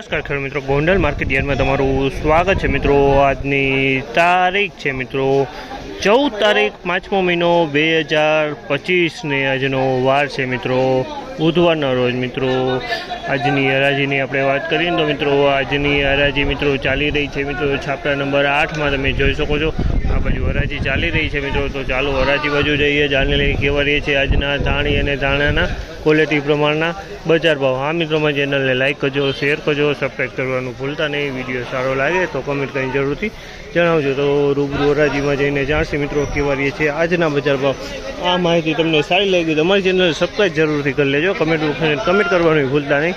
નમસ્કાર ખેડૂત મિત્રો. ગોંડલ માર્કેટ યાર્ડમાં તમારું સ્વાગત છે મિત્રો. આજની તારીખ છે મિત્રો ચૌદ તારીખ પાંચમો મહિનો બે હજાર પચીસને આજનો વાર છે મિત્રો. બુધવારના રોજ મિત્રો આજની હરાજીની આપણે વાત કરીએ તો મિત્રો આજની હરાજી મિત્રો ચાલી રહી છે મિત્રો. છાપરા નંબર આઠમાં તમે જોઈ શકો છો. આ બાજુ હરાજી ચાલી રહી છે મિત્રો. તો ચાલો હરાજી બાજુ જઈએ. જાણી લઈએ કેવા રહીએ છીએ આજના ધાણી અને ધાણાના ક્વોલિટી પ્રમાણના બજાર ભાવ. હા મિત્રોમાં ચેનલને લાઇક કરજો શેર કરજો સબસ્ક્રાઈબ કરવાનું ભૂલતા નહીં. વીડિયો સારો લાગે તો કમેન્ટ કરીને જરૂરથી જણાવજો. તો રૂબરૂ હરાજીમાં જઈને જાણશે મિત્રો કેવા રહીએ છે આજના બજાર ભાવ. આ માહિતી તમને સારી લાગી તો અમારી ચેનલ સબસ્ક્રાઈબ જરૂરથી કરી લેજો. કમેન્ટ કમેન્ટ કરવાનું ભૂલતા નહીં.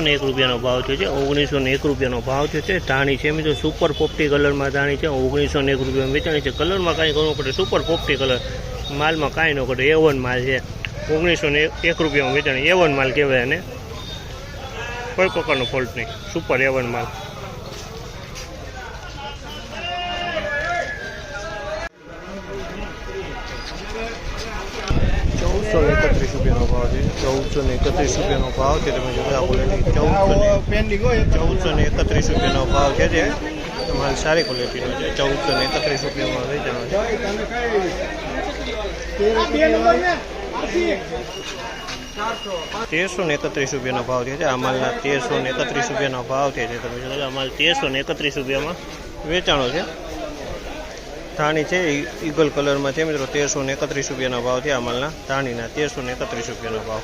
ને એક રૂપિયાનો ભાવ થયો છે. ઓગણીસો ને એક રૂપિયાનો ભાવ થયો છે. ધાણી છે મિત્રો સુપર પોપટી કલરમાં ધાણી છે. ઓગણીસો ને એક રૂપિયામાં વેચાણી છે. કલરમાં કાંઈ કરવું પડે. સુપર પોપટી કલર માલમાં કાંઈ ન કરે એવન માલ છે. ઓગણીસો ને એક રૂપિયામાં વેચાણી. એવન માલ કહેવાય અને કોઈ પ્રકારનો ફોલ્ટ નહીં. સુપર એવન માલ. ચૌદસો ને એકત્રીસ રૂપિયાનો ભાવ છે. ચૌદસો ને એકત્રીસ રૂપિયાનો ભાવ છે. તમે જોતા ક્વોલિટી ચૌદસો ને એકત્રીસ રૂપિયાનો ભાવ છે જે. તમારી સારી ક્વોલિટીનો છે. ચૌદસો ને એકત્રીસ રૂપિયામાં વેચાણો છે. તેરસો ને એકત્રીસ રૂપિયાનો ભાવ છે આ તેરસો ને એકત્રીસ રૂપિયાનો ભાવ છે તમે જોતા આ માલ તેરસો ને એકત્રીસ રૂપિયામાં વેચાણો છે. ધાણી છે ઈગલ કલરમાં છે મિત્રો, તેરસો ને એકત્રીસ રૂપિયાનો ભાવ છે આ માલના. ધાણીના તેરસો ને એકત્રીસ રૂપિયાનો ભાવ.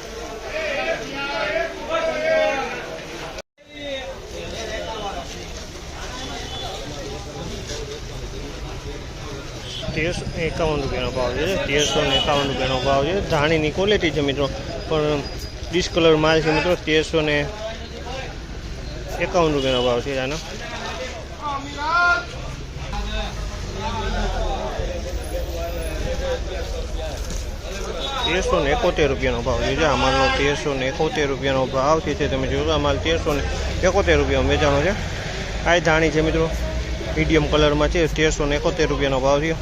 તેરસો એકાવન રૂપિયાનો ભાવ છે, તેરસો ને એકાવન રૂપિયાનો ભાવ છે. ધાણીની ક્વોલિટી છે મિત્રો, પણ ડિસ્કલર માલ છે મિત્રો, તેરસો ને એકાવન રૂપિયાનો ભાવ છે આનો. તેરસો ને એકોતેર રૂપિયાનો ભાવ છે. આ માલનો તેરસો ને એકોતેર રૂપિયાનો ભાવ છે, તમે જોયો આ માલ તેરસો ને એકોતેર રૂપિયામાં વેચાણો છે. આ ધાણી છે મિત્રો, મીડિયમ કલરમાં છે તેરસો ને એકોતેર રૂપિયાનો ભાવ છે.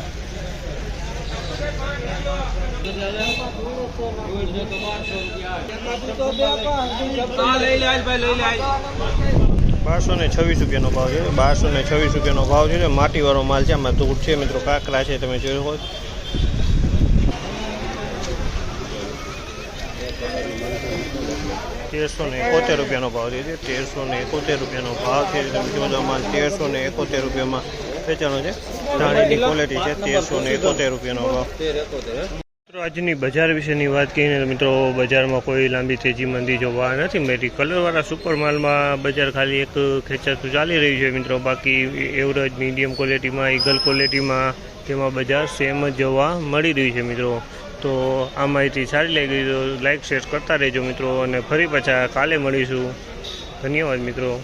બારસો ને છવ્વીસ રૂપિયાનો ભાવ છે. બારસો ને છવ્વીસ રૂપિયાનો ભાવ છે માટીવાળો માલ છે. આમાં ધૂળ છે મિત્રો, કાંકરા છે, તમે જોયું હોય તેરસો ને એકોતેર રૂપિયાનો ભાવ છે તેરસો ને એકોતેર રૂપિયાનો ભાવ છે. તમે જોજો માલ તેરસો ને એકોતેર રૂપિયામાં વેચાણો છે. ધાણીની ક્વોલિટી છે તેરસો ને એકોતેર રૂપિયાનો ભાવ. મિત્રો, આજની બજાર વિશેની વાત કહીને મિત્રો, બજારમાં કોઈ લાંબી તેજી મંદી જોવા નથી મેરી કલરવાળા સુપર માલમાં બજાર ખાલી એક ખેંચાતું ચાલી રહ્યું છે મિત્રો. બાકી એવરેજ, મીડિયમ ક્વોલિટીમાં ઈગલ ક્વોલિટીમાં તેમાં બજાર સેમ જ જોવા મળી રહ્યું છે મિત્રો. તો આ માહિતી સારી લાગી તો લાઇક શેર કરતા રહેજો મિત્રો. અને ફરી પાછા કાલે મળીશું. ધન્યવાદ મિત્રો.